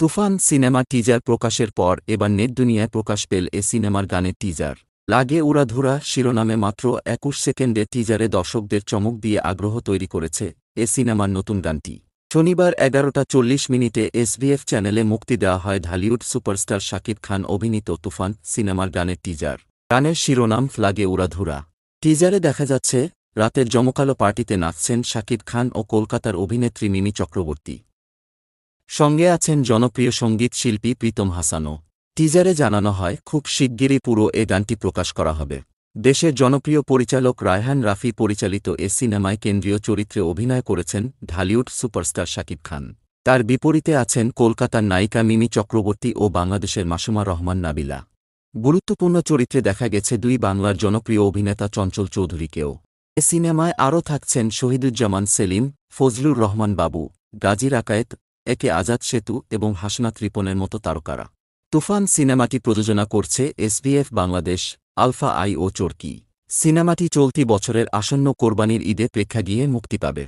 তুফান cinema teaser প্রকাশের পর এবার নেট দুনিয়ায় প্রকাশ পেল এ সিনেমার গানের টিজার। লাগে উড়াধুরা শিরোনামে মাত্র একুশ সেকেন্ডে টিজারে দর্শকদের চমক দিয়ে আগ্রহ তৈরি করেছে এ সিনেমার নতুন গানটি। শনিবার এগারোটা চল্লিশ মিনিটে এসবিএফ চ্যানেলে মুক্তি দেওয়া হয় ঢালিউড সুপারস্টার শাকিব খান অভিনীত তুফান সিনেমার গানের টিজার। গানের শিরোনাম ফ্লাগে উড়াধুরা। টিজারে দেখা যাচ্ছে, রাতের জমকালো পার্টিতে নাচছেন শাকিব খান ও কলকাতার অভিনেত্রী মিমি চক্রবর্তী। সঙ্গে আছেন জনপ্রিয় সংগীত শিল্পী প্রীতম হাসানও। টিজারে জানানো হয়, খুব শিগগিরই পুরো এ গানটি প্রকাশ করা হবে। দেশের জনপ্রিয় পরিচালক রায়হান রাফি পরিচালিত এ সিনেমায় কেন্দ্রীয় চরিত্রে অভিনয় করেছেন ঢালিউড সুপারস্টার শাকিব খান। তার বিপরীতে আছেন কলকাতার নায়িকা মিমি চক্রবর্তী ও বাংলাদেশের মাসুমা রহমান নাবিলা। গুরুত্বপূর্ণ চরিত্রে দেখা গেছে দুই বাংলার জনপ্রিয় অভিনেতা চঞ্চল চৌধুরীকেও। এ সিনেমায় আরও থাকছেন শহীদুজ্জামান সেলিম, ফজলুর রহমান বাবু গাজীর আকায়েত একে আজাদ সেতু এবং হাসনা ত্রিপনের মতো তারকারা। তুফান সিনেমাটি প্রযোজনা করছে এসবিএফ বাংলাদেশ, আলফা আই ও চরকি। সিনেমাটি চলতি বছরের আসন্ন কোরবানির ঈদে প্রেক্ষাগৃহে মুক্তি পাবে।